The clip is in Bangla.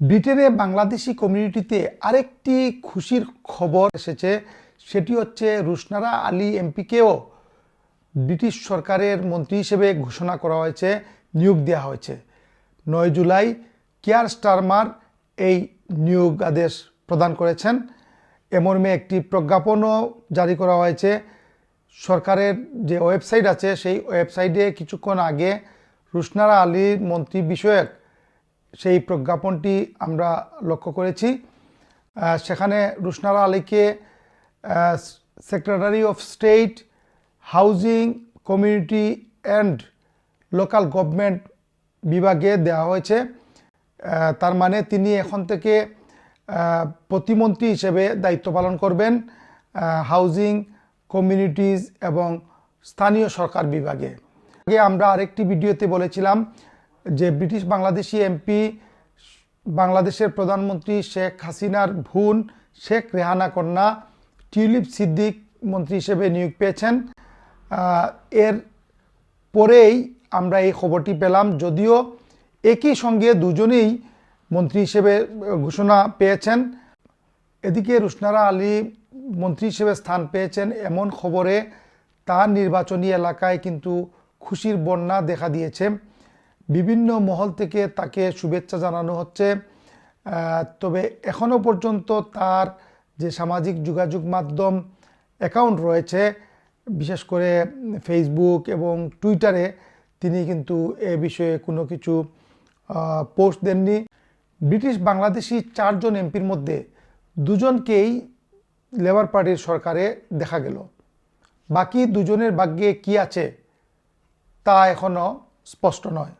ব্রিটেনে বাংলাদেশি কমিউনিটিতে আরেকটি খুশির খবর এসেছে, সেটি হচ্ছে রুশনারা আলী এমপিকেও ব্রিটিশ সরকারের মন্ত্রী হিসেবে ঘোষণা করা হয়েছে, নিয়োগ দেওয়া হয়েছে। নয় জুলাই কেয়ার স্টারমার এই নিয়োগ আদেশ প্রদান করেছেন। এ মর্মে একটি প্রজ্ঞাপনও জারি করা হয়েছে। সরকারের যে ওয়েবসাইট আছে, সেই ওয়েবসাইটে কিছুক্ষণ আগে রুশনারা আলীর মন্ত্রী বিষয়ক সেই প্রজ্ঞাপনটি আমরা লক্ষ্য করেছি। সেখানে রুশনারা আলীকে secretary of state housing community and local government বিভাগে দেওয়া হয়েছে। তার মানে তিনি এখন থেকে প্রতিমন্ত্রী হিসেবে দায়িত্ব পালন করবেন হাউজিং কমিউনিটিজ এবং স্থানীয় সরকার বিভাগে। আগে আমরা আরেকটি ভিডিওতে বলেছিলাম যে ব্রিটিশ বাংলাদেশি এমপি, বাংলাদেশের প্রধানমন্ত্রী শেখ হাসিনার ভুন, শেখ রেহানা কন্যা, টিউলিপ সিদ্দিক মন্ত্রী হিসেবে নিয়োগ পেয়েছেন। এর পরেই আমরা এই খবরটি পেলাম, যদিও একই সঙ্গে দুজনেই মন্ত্রী হিসেবে ঘোষণা পেয়েছেন। এদিকে রুশনারা আলী মন্ত্রী হিসেবে স্থান পেয়েছেন এমন খবরে, তার নির্বাচনী এলাকায় কিন্তু খুশির বন্যা দেখা দিয়েছে। বিভিন্ন মহল থেকে তাকে শুভেচ্ছা জানানো হচ্ছে। তবে এখনও পর্যন্ত তার যে সামাজিক যোগাযোগ মাধ্যম অ্যাকাউন্ট রয়েছে, বিশেষ করে ফেসবুক এবং টুইটারে তিনি কিন্তু এ বিষয়ে কোনো কিছু পোস্ট দেননি। ব্রিটিশ বাংলাদেশি চারজন এমপির মধ্যে দুজনকেই লেবার পার্টির সরকারে দেখা গেল। বাকি দুজনের ভাগ্যে কি আছে তা এখনও স্পষ্ট নয়।